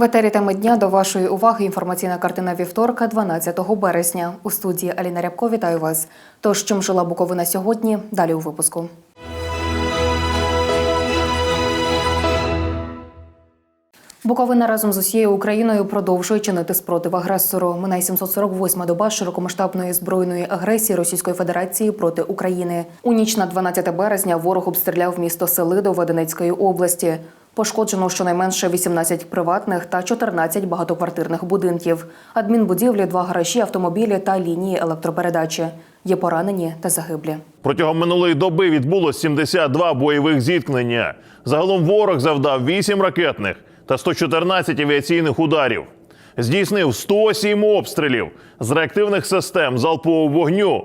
В етері теми дня до вашої уваги інформаційна картина вівторка, 12 березня. У студії Аліна Рябко вітаю вас. Тож, чим жила Буковина сьогодні? Далі у випуску. Буковина разом з усією Україною продовжує чинити спротив агресору. Минає 748 доба широкомасштабної збройної агресії Російської Федерації проти України. У ніч на 12 березня ворог обстріляв місто Селидове Донецької області. Пошкоджено щонайменше 18 приватних та 14 багатоквартирних будинків, адмінбудівлі, два гаражі, автомобілі та лінії електропередачі. Є поранені та загиблі. Протягом минулої доби відбулось 72 бойових зіткнення. Загалом ворог завдав 8 ракетних та 114 авіаційних ударів. Здійснив 107 обстрілів з реактивних систем залпового вогню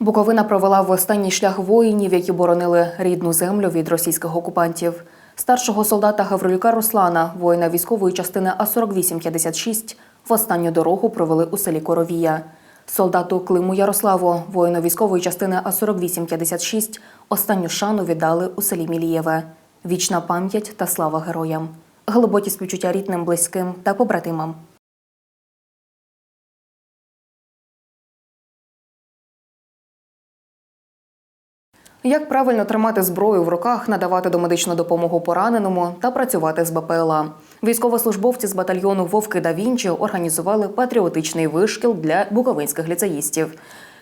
Буковина провела в останній шлях воїнів, які боронили рідну землю від російських окупантів. Старшого солдата Гаврилюка Руслана, воїна військової частини А4856, в останню дорогу провели у селі Коровія. Солдату Климу Ярославу, воїну військової частини А4856, останню шану віддали у селі Мілієве. Вічна пам'ять та слава героям. Глибокі співчуття рідним, близьким та побратимам. Як правильно тримати зброю в руках, надавати домедичну допомогу пораненому та працювати з БПЛА? Військовослужбовці з батальйону Вовки да Вінчі організували патріотичний вишкіл для буковинських ліцеїстів.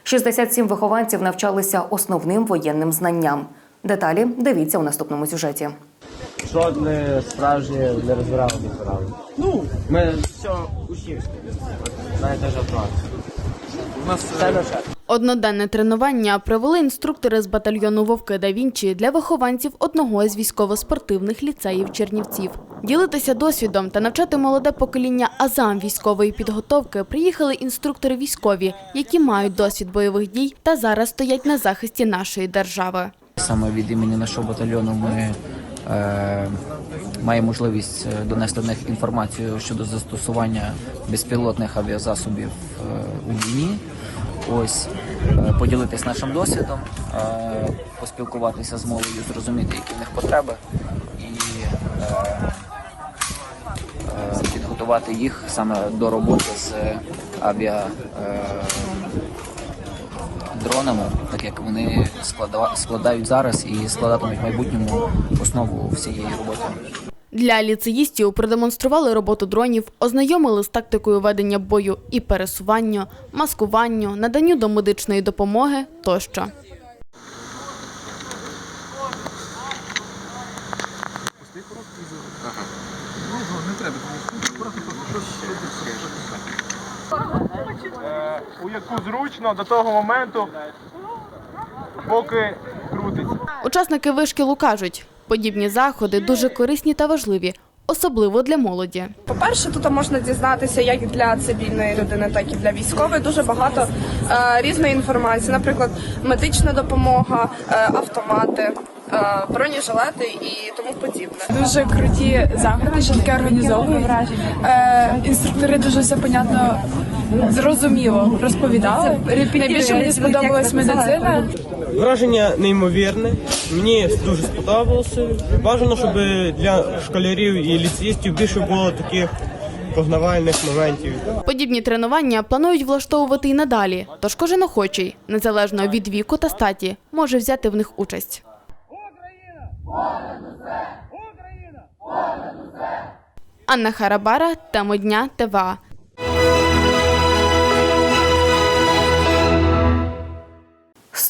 67 вихованців навчалися основним воєнним знанням. Деталі дивіться у наступному сюжеті. Жодне справжнє не розбирало не збирали. Ну, ми все учнівське. Знаєте, жартувати. У нас все навчати. Одноденне тренування провели інструктори з батальйону Вовки да Вінчі для вихованців одного з військово-спортивних ліцеїв Чернівців. Ділитися досвідом та навчати молоде покоління азам військової підготовки приїхали інструктори військові, які мають досвід бойових дій та зараз стоять на захисті нашої держави. Саме від імені нашого батальйону ми е, маємо можливість е, донести до них інформацію щодо застосування безпілотних авіазасобів е, у війні. Ось е, поділитись нашим досвідом, е, поспілкуватися з молоддю, зрозуміти, які в них потреби, і е, підготувати їх саме до роботи з авіа. Е, дронами, так як вони складають зараз і складатимуть в майбутньому основу всієї роботи. Для ліцеїстів продемонстрували роботу дронів, ознайомили з тактикою ведення бою і пересуванню, маскуванню, наданню домедичної допомоги тощо. е, у яку зручно до того моменту, поки крутиться. Учасники вишкілу кажуть, подібні заходи дуже корисні та важливі, особливо для молоді. По-перше, тут можна дізнатися як для цивільної людини, так і для військової дуже багато е, різної інформації, наприклад, медична допомога, е, автомати, е, бронежилети і тому подібне. Дуже круті заходи, що таке організовують. Е, інструктори дуже все понятно, зрозуміло розповідали. Найбільше мені сподобалась медицина. Враження неймовірне. Мені дуже сподобалося. Бажано, щоб для школярів і ліцеїстів більше було таких познавальних моментів. Подібні тренування планують влаштовувати і надалі, тож кожен охочий, незалежно від віку та статі, може взяти в них участь. Україна! Анна Харабара, тема дня ТВА. –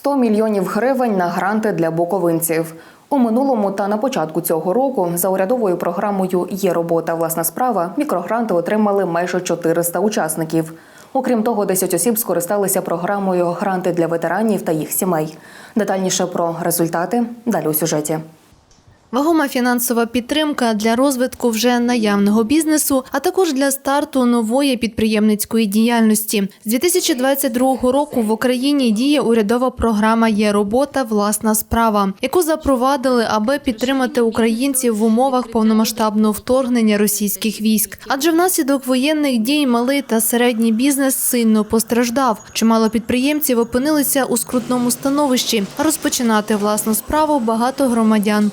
100 мільйонів гривень на гранти для буковинців. У минулому та на початку цього року за урядовою програмою Є робота, власна справа мікрогранти отримали майже 400 учасників. Окрім того, 10 осіб скористалися програмою Гранти для ветеранів та їх сімей. Детальніше про результати далі у сюжеті. Вагома фінансова підтримка для розвитку вже наявного бізнесу, а також для старту нової підприємницької діяльності. З 2022 року в Україні діє урядова програма Є робота, власна справа, яку запровадили, аби підтримати українців в умовах повномасштабного вторгнення російських військ. Адже внаслідок воєнних дій малий та середній бізнес сильно постраждав. Чимало підприємців опинилися у скрутному становищі. Розпочинати власну справу багато громадян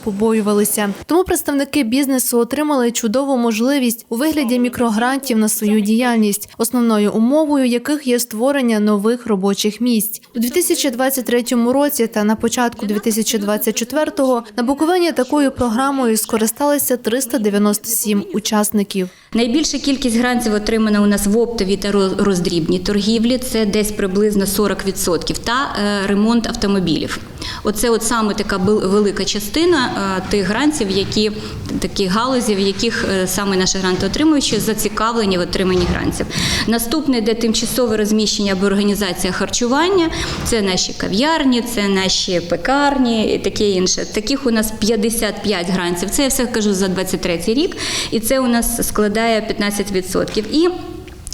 побоювалися. Тому представники бізнесу отримали чудову можливість у вигляді мікрогрантів на свою діяльність, основною умовою яких є створення нових робочих місць у 2023 році та на початку 2024-го на Буковині такою програмою скористалися 397 учасників. Найбільша кількість грантів отримана у нас в оптовій та роз- роздрібній торгівлі. Це десь приблизно 40%, та е, ремонт автомобілів. Оце от саме така велика частина е, тих грантів, які такі галузі, в яких е, саме наші гранти отримуючі зацікавлені в отриманні грантів. Наступне йде тимчасове розміщення або організація харчування. Це наші кав'ярні, це наші пекарні і таке інше. Таких у нас 55 грантів. Це я все кажу за 23 рік, і це у нас складає 15%. І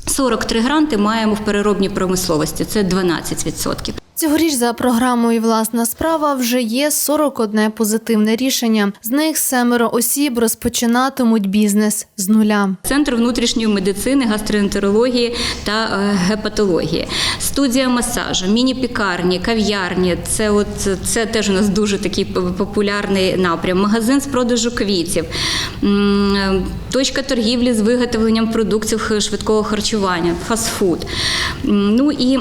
43 гранти маємо в переробній промисловості. Це 12%. Цьогоріч за програмою Власна справа вже є 41 позитивне рішення. З них семеро осіб розпочинатимуть бізнес з нуля. Центр внутрішньої медицини, гастроентерології та е, гепатології, студія масажу, міні-пікарні, кав'ярні. Це от це теж у нас дуже такий популярний напрям. Магазин з продажу квітів, точка торгівлі з виготовленням продуктів швидкого харчування, фастфуд. Ну і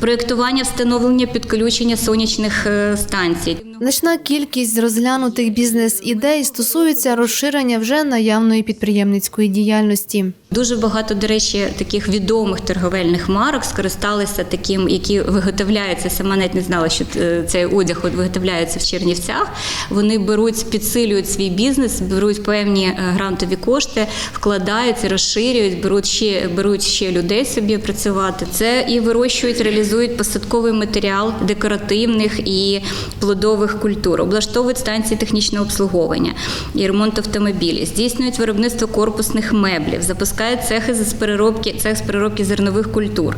проєктування встановлення підключення сонячних е, станцій. Значна кількість розглянутих бізнес-ідей стосується розширення вже наявної підприємницької діяльності. Дуже багато, до речі, таких відомих торговельних марок скористалися таким, які виготовляються. Сама навіть не знала, що е, цей одяг от виготовляється в Чернівцях. Вони беруть, підсилюють свій бізнес, беруть певні е, грантові кошти, вкладаються, розширюють, беруть ще беруть ще людей собі працювати. Це і вирощують, реалізують посадковий матеріал декоративних і плодових культур, облаштовують станції технічного обслуговування і ремонт автомобілів, здійснюють виробництво корпусних меблів, запускають цехи з переробки, цех з переробки зернових культур.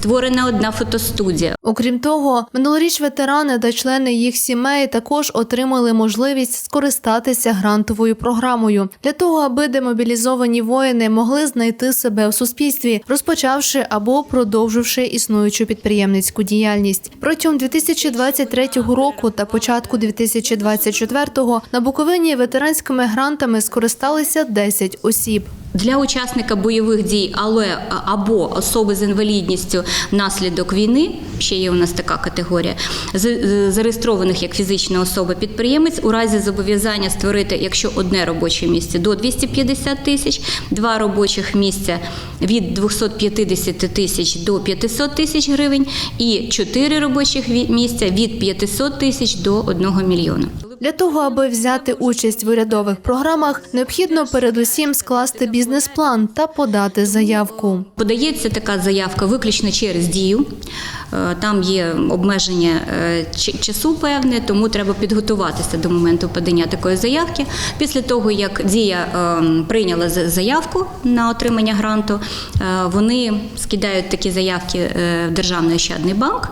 Створена одна фотостудія. Окрім того, минулоріч ветерани та члени їх сімей також отримали можливість скористатися грантовою програмою для того, аби демобілізовані воїни могли знайти себе в суспільстві, розпочавши або продовживши існуючу підприємницьку діяльність. Протягом 2023 року та початку 2024 на Буковині ветеранськими грантами скористалися 10 осіб. Для учасника бойових дій, але або особи з інвалідністю внаслідок війни, ще є у нас така категорія, з- зареєстрованих як фізична особа підприємець у разі зобов'язання створити, якщо одне робоче місце до 250 тисяч, два робочих місця від 250 тисяч до 500 тисяч гривень, і чотири робочих місця від 500 тисяч до 1 мільйона. Для того, аби взяти участь в урядових програмах, необхідно передусім скласти бізнес-план та подати заявку. Подається така заявка виключно через дію. Е, Там є обмеження е, часу певне, тому треба підготуватися до моменту подання такої заявки. Після того, як дія е, прийняла за- заявку на отримання гранту, е, вони скидають такі заявки в Державний ощадний банк.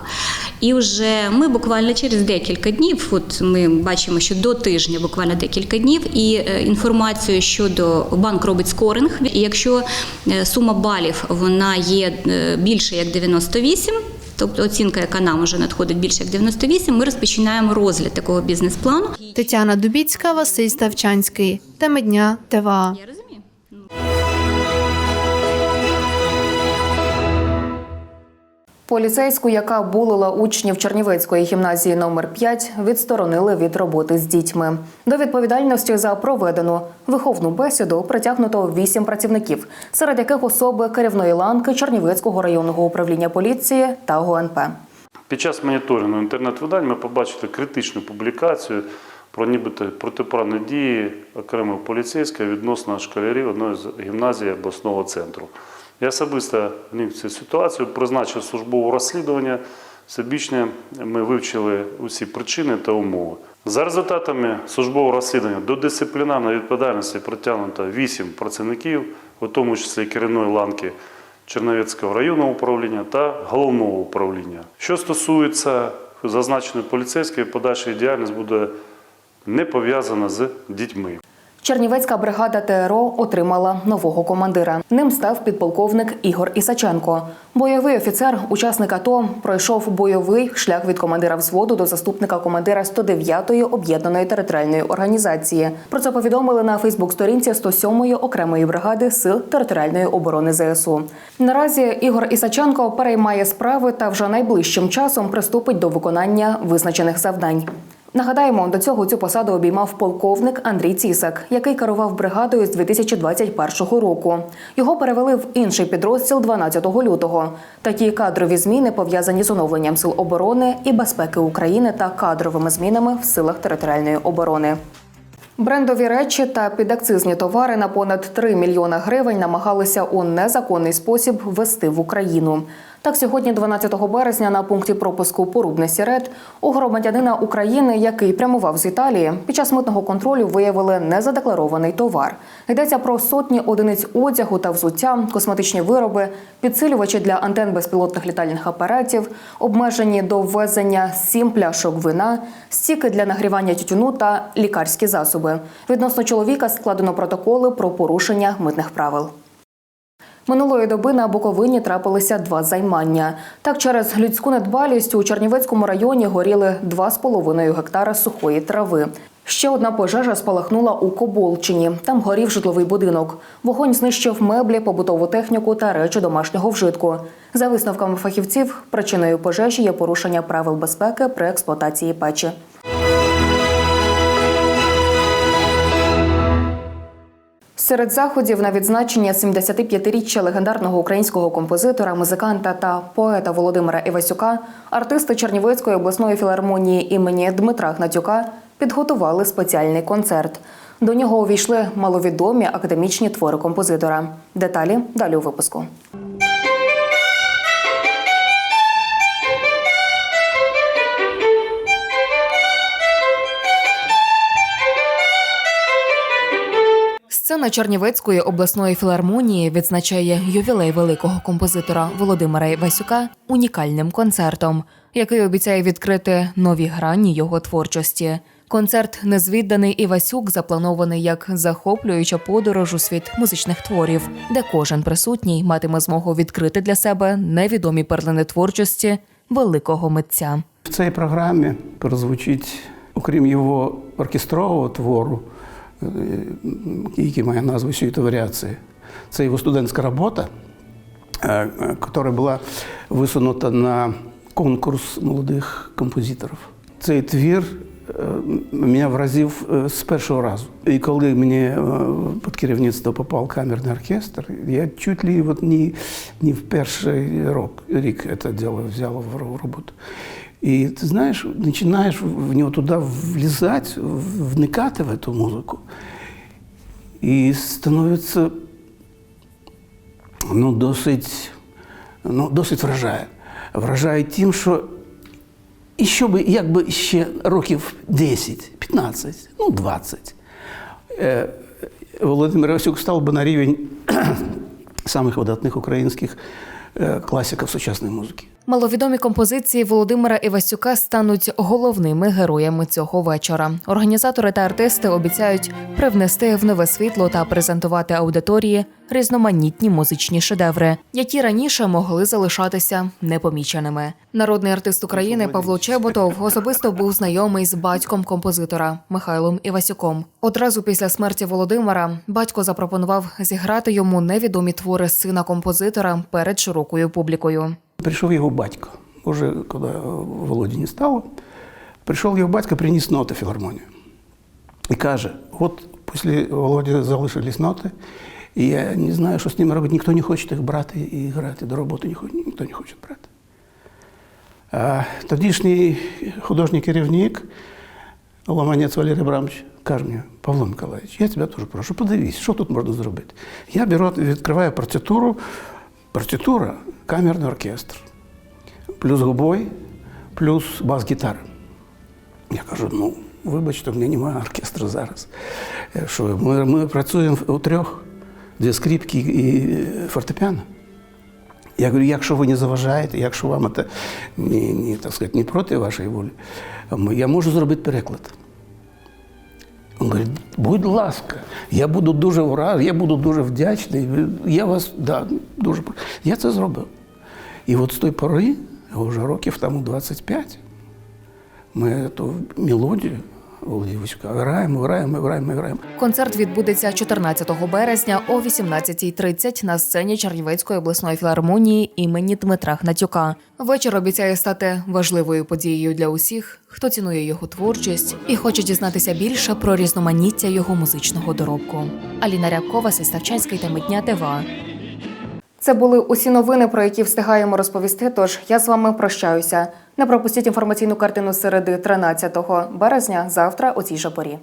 І вже ми буквально через декілька днів, от ми бачимо, що до тижня, буквально декілька днів, і інформацію щодо банк робить скоринг. І якщо сума балів вона є більше як 98, Тобто оцінка, яка нам уже надходить більше як 98, ми розпочинаємо розгляд такого бізнес-плану. Тетяна Дубіцька, Василь Ставчанський. Теми дня ТВА. Поліцейську, яка булила учнів Чернівецької гімназії номер 5 відсторонили від роботи з дітьми. До відповідальності за проведену виховну бесіду притягнуто вісім працівників, серед яких особи керівної ланки Чернівецького районного управління поліції та ГУНП. Під час моніторингу інтернет-видань ми побачили критичну публікацію про нібито протиправні дії окремого поліцейського відносно школярів одної з гімназій обласного центру. Я особисто вник в цю ситуацію, призначив службове розслідування Всебічно ми вивчили усі причини та умови. За результатами службового розслідування до дисциплінарної відповідальності притягнуто 8 працівників, у тому числі керівної ланки Черновецького районного управління та головного управління. Що стосується зазначеної поліцейської, подальша діяльність буде не пов'язана з дітьми. Чернівецька бригада ТРО отримала нового командира. Ним став підполковник Ігор Ісаченко. Бойовий офіцер, учасник АТО, пройшов бойовий шлях від командира взводу до заступника командира 109-ї об'єднаної територіальної організації. Про це повідомили на Фейсбук-сторінці 107-ї окремої бригади сил територіальної оборони ЗСУ. Наразі Ігор Ісаченко переймає справи та вже найближчим часом приступить до виконання визначених завдань. Нагадаємо, до цього цю посаду обіймав полковник Андрій Цісак, який керував бригадою з 2021 року. Його перевели в інший підрозділ 12 лютого. Такі кадрові зміни пов'язані з оновленням сил оборони і безпеки України та кадровими змінами в силах територіальної оборони. Брендові речі та підакцизні товари на понад 3 мільйона гривень намагалися у незаконний спосіб ввести в Україну. Так, сьогодні, 12 березня, на пункті пропуску Порубне Сірет у громадянина України, який прямував з Італії, під час митного контролю виявили незадекларований товар. Йдеться про сотні одиниць одягу та взуття, косметичні вироби, підсилювачі для антен безпілотних літальних апаратів, обмежені до ввезення сім пляшок вина, стіки для нагрівання тютюну та лікарські засоби. Відносно чоловіка складено протоколи про порушення митних правил. Минулої доби на Буковині трапилися два займання. Так, через людську недбалість у Чернівецькому районі горіли 2,5 гектара сухої трави. Ще одна пожежа спалахнула у Коболчині. Там горів житловий будинок. Вогонь знищив меблі, побутову техніку та речі домашнього вжитку. За висновками фахівців, причиною пожежі є порушення правил безпеки при експлуатації печі. Серед заходів на відзначення 75-річчя легендарного українського композитора, музиканта та поета Володимира Івасюка артисти Чернівецької обласної філармонії імені Дмитра Гнатюка підготували спеціальний концерт. До нього увійшли маловідомі академічні твори композитора. Деталі далі у випуску. Сцена Чернівецької обласної філармонії відзначає ювілей великого композитора Володимира Івасюка унікальним концертом, який обіцяє відкрити нові грані його творчості. Концерт Незвідданий Івасюк запланований як захоплююча подорож у світ музичних творів, де кожен присутній матиме змогу відкрити для себе невідомі перлини творчості великого митця. В цій програмі прозвучить, окрім його оркестрового твору, який має назву «Сюїта варіації», це його студентська робота, е, яка була висунута на конкурс молодих композиторів. Цей твір е, мене вразив з першого разу. І коли мені під керівництво попав камерний оркестр, я чуть ли от не, не в перший рік це діло взяв в роботу. І ти знаєш, починаєш в нього туди влізати, вникати в цю музику. І становиться ну, досить, ну, досить вражає. Вражає тим, що і що би, якби ще років 10, 15, ну 20, е, Володимир Івасюк став би на рівень самих видатних українських класиків сучасної музики. Маловідомі композиції Володимира Івасюка стануть головними героями цього вечора. Організатори та артисти обіцяють привнести в нове світло та презентувати аудиторії різноманітні музичні шедеври, які раніше могли залишатися непоміченими. Народний артист України Павло Чеботов особисто був знайомий з батьком композитора Михайлом Івасюком. Одразу після смерті Володимира батько запропонував зіграти йому невідомі твори сина композитора перед широкою публікою. Прийшов його батько. Уже коли Володі не стало, прийшов його батько, приніс ноти філармонію. І каже: от після Володі залишились ноти, і я не знаю, що з ними робити. Ніхто не хоче їх брати і грати. До роботи ніхто, не хоче брати. А тодішній художній керівник Ломанець Валерій Абрамович каже мені, Павло Миколаївич, я тебе дуже прошу, подивись, що тут можна зробити. Я беру, відкриваю партитуру, партитура, камерний оркестр, плюс губой, плюс бас-гітара. Я кажу, ну, вибачте, в мене немає оркестру зараз. Е, Що ми, ми працюємо у трьох, дві скрипки і фортепіано. Я говорю, якщо ви не заважаєте, якщо вам це не, не, так сказати, не проти вашої волі, я можу зробити переклад. Він говорить, будь ласка, я буду дуже вражений, я буду дуже вдячний. Я вас, да, дуже Я це зробив. І от з тої пори, вже років тому 25, ми ту мелодію Володівська граємо, граємо, граємо, граємо. Концерт відбудеться 14 березня о 18.30 на сцені Чернівецької обласної філармонії імені Дмитра Гнатюка. Вечір обіцяє стати важливою подією для усіх, хто цінує його творчість і хоче дізнатися більше про різноманіття його музичного доробку. Аліна Рябкова, Систавчанський та Митня ТВА. Це були усі новини, про які встигаємо розповісти. Тож я з вами прощаюся. Не пропустіть інформаційну картину середи 13 березня завтра у цій же порі.